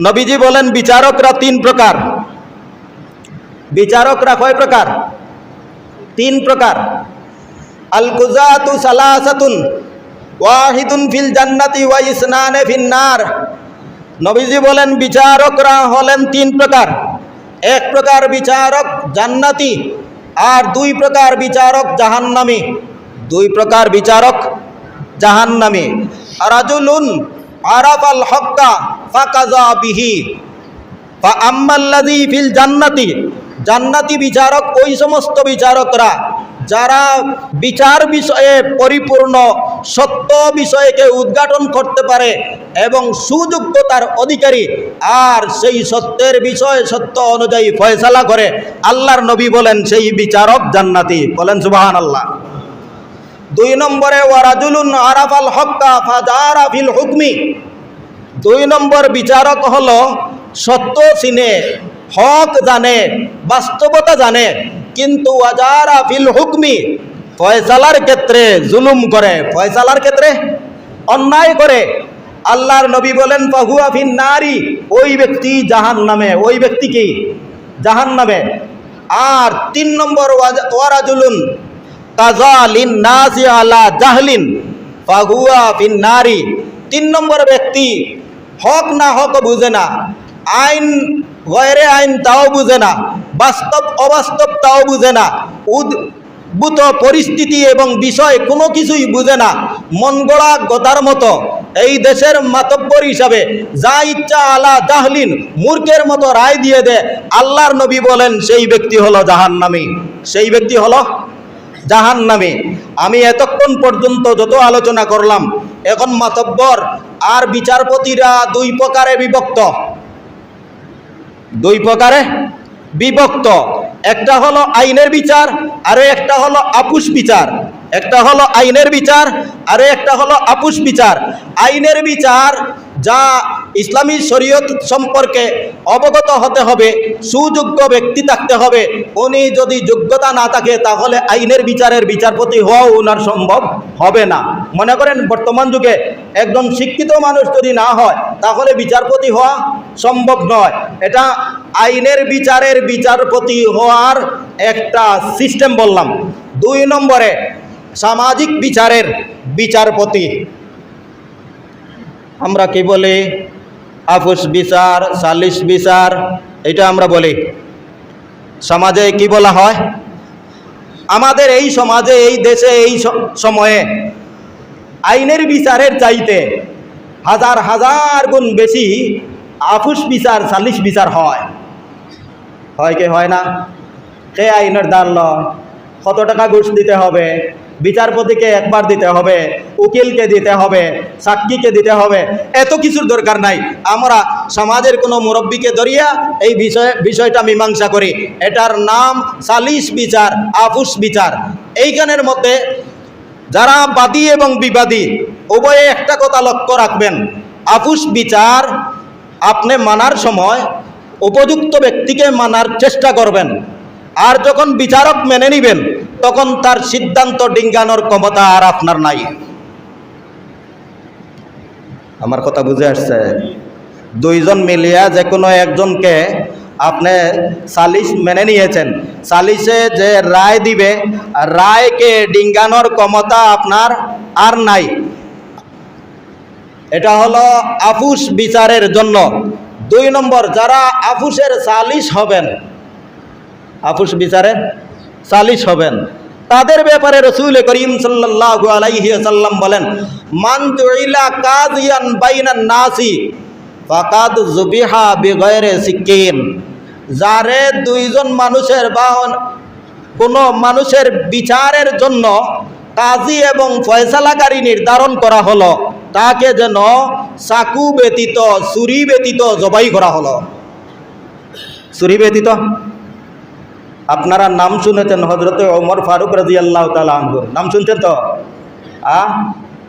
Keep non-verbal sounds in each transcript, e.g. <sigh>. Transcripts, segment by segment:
নবীজি বলেন, বিচারকরা তিন প্রকার। বিচারকরা কয় প্রকার? তিন প্রকার। আল কুজাতু সালাসাতুন ওয়াহিদুন ফিল জান্নাতি ওয়া ইসনানে ফিন নার। নবীজি বলেন, বিচারকরা হলেন তিন প্রকার। এক প্রকার বিচারক জান্নাতি আর দুই প্রকার বিচারক জাহান্নামী। দুই প্রকার বিচারক জাহান্নামী। রাজুলুন আরাফাল হক্কা ফিল জান্নাতি। জান্নাতি বিচারক, ওই সমস্ত বিচারকরা, যারা বিচার বিষয়ে পরিপূর্ণ, সত্য বিষয়কে উদ্ঘাটন করতে পারে এবং সুযোগ্যতার অধিকারী, আর সেই সত্যের বিষয়, সত্য অনুযায়ী ফয়সালা করে আল্লাহর নবী বলেন, সেই বিচারক জান্নাতি। বলেন সুবাহান আল্লাহ দুই নম্বরে ওয়ারাজুলুন আরাফাল হক্কা ফাজারা ফিল হুকমি। দুই নম্বর বিচারক হল সত্য চিনে, হক জানে, বাস্তবতা জানে, কিন্তু হুকমি, ফয়সালার ক্ষেত্রে জুলুম করে। ফয়সালার ক্ষেত্রে? অন্যায় করে। আল্লাহর নবী বলেন, ফাহুয়া ফিন নারী ওই ব্যক্তি জাহান নামে ওই ব্যক্তি কি? জাহান নামে আর তিন নম্বর ওয়ারাজুলুন কাজালিন নাসি আলা জাহলিন ফিন নারী তিন নম্বর ব্যক্তি হক না হক বুঝে না। আইন, গয়রে আইন তাও বুঝে না। বাস্তব, অবাস্তব তাও বুঝে না। উদ্ভূত পরিস্থিতি এবং বিষয় কোনো কিছুই বুঝে না। মন গড়া গদার মতো। এই দেশের মাতব্বর হিসাবে যা ইচ্ছা আলা জাহলিন, মূর্খের মতো রায় দিয়ে দে। আল্লাহর নবী বলেন, সেই ব্যক্তি হলো জাহান্নামী। সেই ব্যক্তি হলো জাহান নামে আমি এতক্ষণ পর্যন্ত যত আলোচনা করলাম এখন মাতব্বর, আর বিচারপতিরা দুই প্রকারে বিভক্ত। দুই প্রকারে বিভক্ত। একটা হলো আইনের বিচার, আর একটা হলো আপুষ বিচার। একটা হলো আইনের বিচার, আর একটা হলো আপুষ বিচার। আইনের বিচার যা ইসলামী শরীয়ত সম্পর্কে অবগত হতে হবে, সুযোগ্য ব্যক্তি থাকতে হবে। উনি যদি যোগ্যতা না থাকে, তাহলে আইনের বিচারের বিচারপতি হওয়াও ওনার সম্ভব হবে না। মনে করেন, বর্তমান যুগে একজন শিক্ষিত মানুষ যদি না হয়, তাহলে বিচারপতি হওয়া সম্ভব নয়। এটা আইনের বিচারের বিচারপতি হওয়ার একটা সিস্টেম বললাম। দুই নম্বরে, সামাজিক বিচারের বিচারপতি। আমরা কি বলি? আফুস বিচার, সালিশ বিচার, এটা আমরা বলি। সমাজে কি বলা হয়? আমাদের এই সমাজে, এই দেশে, এই সময়ে আইনের বিচারের চাইতে হাজার হাজার গুণ বেশি আফুস বিচার, সালিশ বিচার হয়। হয় কি হয় না? কে আইনের দান ল কত টাকা ঘুষ দিতে হবে? বিচারপতিকে একবার দিতে হবে। উকিলকে দিতে হবে, সাক্ষীকে দিতে হবে, এত কিছুর দরকার নাই। আমরা সমাজের কোনো মুরব্বীকে ধরিয়া এই বিষয়ে, বিষয়টা মীমাংসা করি। এটার নাম সালিশ বিচার, আফুস বিচার। এইখানের মধ্যে যারা বাদী এবং বিবাদী, উভয়ে একটা কথা লক্ষ্য রাখবেন। আফুস বিচার আপনি মানার সময় উপযুক্ত ব্যক্তিকে মানার চেষ্টা করবেন। আর যখন বিচারক মেনে নিবেন, তখন তার সিদ্ধান্ত ডিঙ্গানোর ক্ষমতা আর আপনার নাই। আমার কথা বুঝে আসছে। দুইজন মিলিয়া যে কোনো একজনকে আপনি সালিশ মেনে নিয়েছেন। সালিশে যে রায় দিবে রায়কে ডিঙ্গানোর ক্ষমতা আপনার আর নাই। এটা হলো আফুস বিচারের জন্য। দুই নম্বর, যারা আফুসের সালিশ হবেন, আফুস বিচারের সালিশ হবেন, তাদের ব্যাপারে রসুল করিম সাল্লাল্লাহু আলাইহি সাল্লাম বলেন মান জুইলা কাজিয়ান বাইনান নাসি, ফাকাদ জুবিহা বিগয়রে সিকিন যারে দুইজন মানুষের বা কোনো মানুষের বিচারের জন্য কাজী এবং ফয়সালাকারী নির্ধারণ করা হলো, তাকে যেন চাকু ব্যতীত, ছুরি ব্যতীত জবাই করা হলো। ছুরি ব্যতীত? আপনারা নাম শুনেছেন হজরত ওমর ফারুক রাজি আল্লাহ তালুর নাম শুনছেন তো? আ?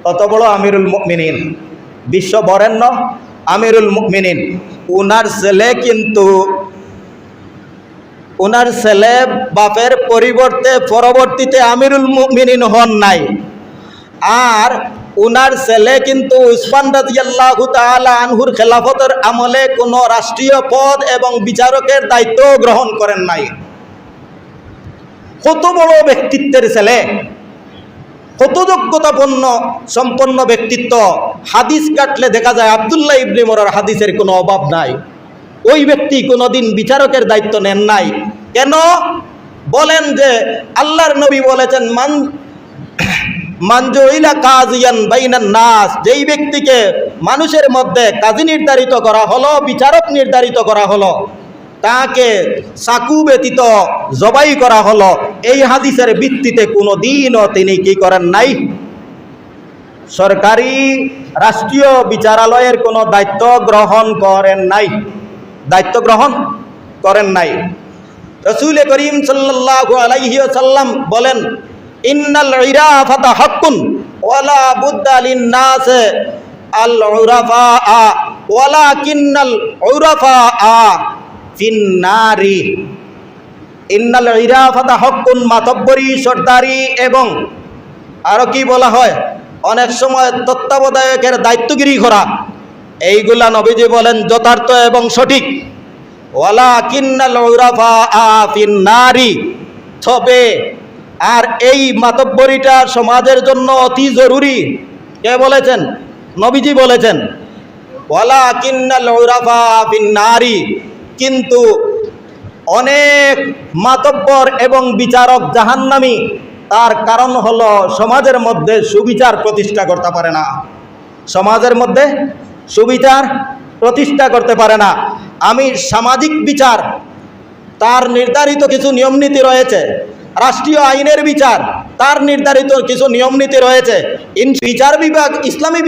কত বড় আমিরুল মিনিন বিশ্ব বরেণ্য আমিরুল মিনিন উনার ছেলে কিন্তু ওনার ছেলে বাপের পরিবর্তে পরবর্তীতে আমিরুল মিনিন হন নাই। আর উনার ছেলে কিন্তু উসমান রাজিয়াল্লাহু তাআলা আনহুর খেলাফতের আমলে কোনো রাষ্ট্রীয় পদ এবং বিচারকের দায়িত্ব গ্রহণ করেন নাই। কত বড় ব্যক্তিত্বের ছেলে। কত যোগ্যতাপন্ন সম্পন্ন ব্যক্তিত্ব। হাদিস কাটলে দেখা যায় আবদুল্লাহ ইবনে হাদিসের কোনো অভাব নাই। ওই ব্যক্তি কোনোদিন বিচারকের দায়িত্ব নেন নাই। কেন? বলেন যে আল্লাহর নবী বলেছেন, মান <clears throat> মানজইলা কাজিয়ান বাইনান নাস। যেই ব্যক্তিকে মানুষের মধ্যে কাজী নির্ধারিত করা হলো, বিচারক নির্ধারিত করা হলো তাকে সাকু ব্যতীত জবাই করা হলো। এই হাদিসের ভিত্তিতে কোনো দিনও তিনি কি করেন নাই? সরকারি রাষ্ট্রীয় বিচারালয়ের কোনো দায়িত্ব গ্রহণ করেন নাই। দায়িত্ব গ্রহণ করেন নাই। রসুল করিম সাল্লাম বলেন, ইন্নাল হাক্কুন, ওয়ালা বুদ্দা উরাফা ওয়ালাকিন্নাল উরাফা ফিন্নারি ইন্নাল ইরাফাতা হকুন মাতব্বরি সর্দারি এবং আরও কি বলা হয়? অনেক সময় তত্ত্বাবধায়কের দায়িত্বগিরি করা। এইগুলা নবীজি বলেন যথার্থ এবং সঠিক। ওয়ালা কিন্নাল উরাফা আফিন নারী তবে আর এই মাতব্বরিটা সমাজের জন্য অতি জরুরি। কে বলেছেন? নবীজি বলেছেন। ওয়ালা কিন্নাল উরাফা আফিন নারী কিন্তু অনেক মাতব্বর এবং বিচারক জাহান্নামি, তার কারণ হলো সমাজের মধ্যে সুবিচার প্রতিষ্ঠা করতে পারে না। সমাজের মধ্যে সুবিচার প্রতিষ্ঠা করতে পারে না। আমি সামাজিক বিচার, তার নির্ধারিত কিছু নিয়মনীতি রয়েছে। রাষ্ট্রীয় আইনের বিচার, তার নির্ধারিত কিছু নিয়মনীতি রয়েছে। ইন বিচার বিভাগ, ইসলামী